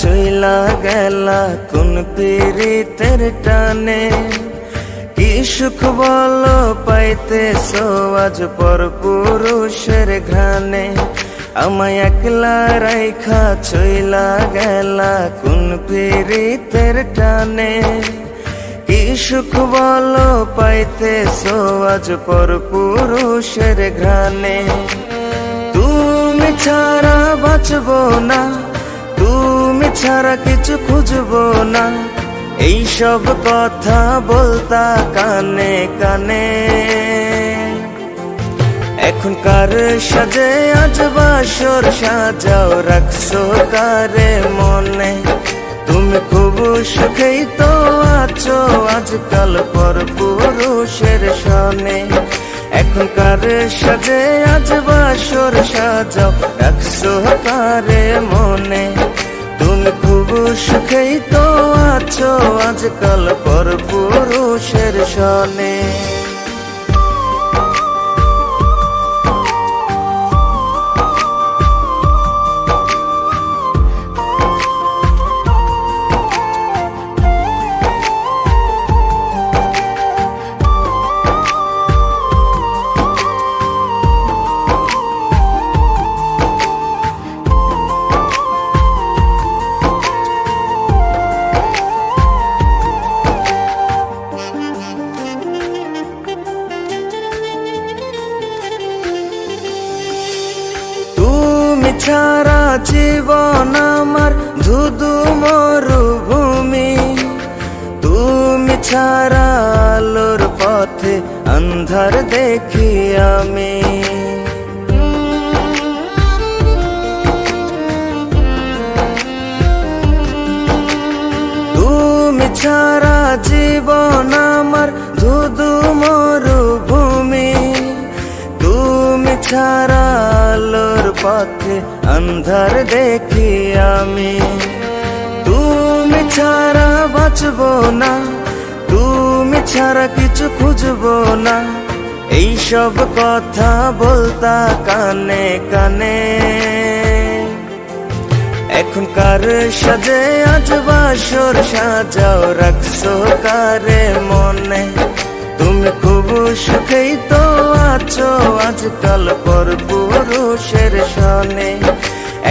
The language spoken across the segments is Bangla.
চইলা গেলা কোন পীড়িতের টানে? কি সুখ বল পাইতে আজ পর পুরুষের ঘ্রাণে? আমায় একলা রাইখা চইলা গেলা কোন পীড়িতের টানে? কি সুখ বল পাইতে আজ পর পুরুষের ঘ্রাণে? তুমি ছাড়া বাঁচবো না। ছাড়া কিছু খুঁজবো না। এই সব কথা বলতা কানে কানে। এখনকার সাজে আজ বাসর সাজাও রাখছো কারে মনে। তুমি খুব সুখেই তো আছো আজকাল পর পুরুষের সনে। এখনকার সাজে আজ বাসর সাজাও রাখছো কারে মনে। সুখেই তো আছো। আজকাল পর পুরুষের সনে। ছাড়া জীবন আমার ধুধু মরুভূমি। তুমি ছাড়া আলোর পথে আন্ধার দেখি আমি। তুমি ছাড়া জীবন আমার ধুধু মরুভূমি। তুমি ছাড়া পথে আন্ধার দেখি আমি। তুমি ছাড়া বাঁচবো না, তুমি ছাড়া কিছু খুঁজবো না। এই সব কথা বলতা কানে কানে। এখনকার সাজে আজ বাসর সাজাও রাখছো কারে মনে। তুমি খুব সুখেই তো আছো আজকাল পর পুরুষের সনে।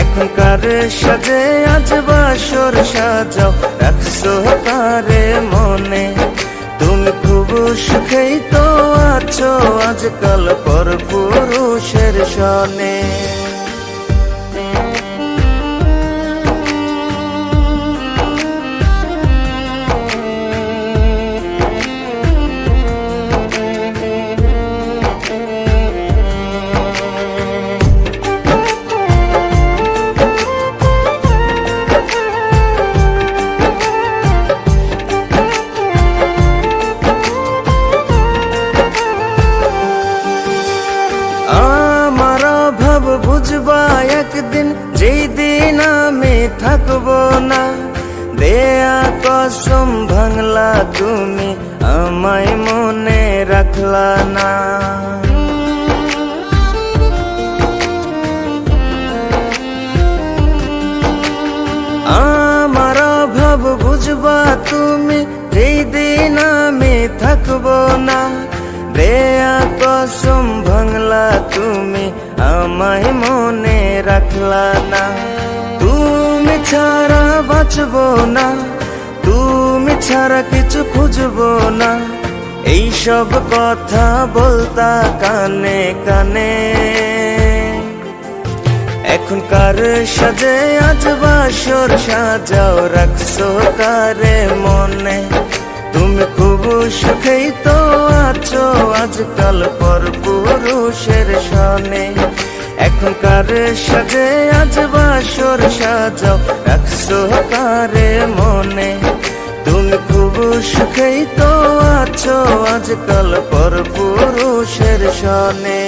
এখনকার সাজে আজ বাসর সাজাও রাখছো তারে মনে। তুমি খুব সুখেই তো আছো আজকাল পর পুরুষের সনে। একদিন যেই দিন আমি থাকব না, দেয়া কসম ভাঙলা তুমি আমায় মনে রাখলা না। আমার অভাব বুঝবা তুমি, যেই দিন আমি থাকব না, দেয়া তুমি আমায় মনে রাখলা না। তুমি ছাড়া বাঁচবো না। তুমি ছাড়া কিছু খুঁজবো না। এই সব কথা বলতা কানে কানে। এখনকার সাজে আজ বাসর সাজাও রাখছো কারে মনে? তুমি খুব সুখেই তো আছো আজকাল পর পুরুষের সনে এখনকার সাজে আজ বাসর সাজাও রাখছো কারে মনে। তুমি খুব সুখেই তো আছো আজকাল পর পুরুষের সনে।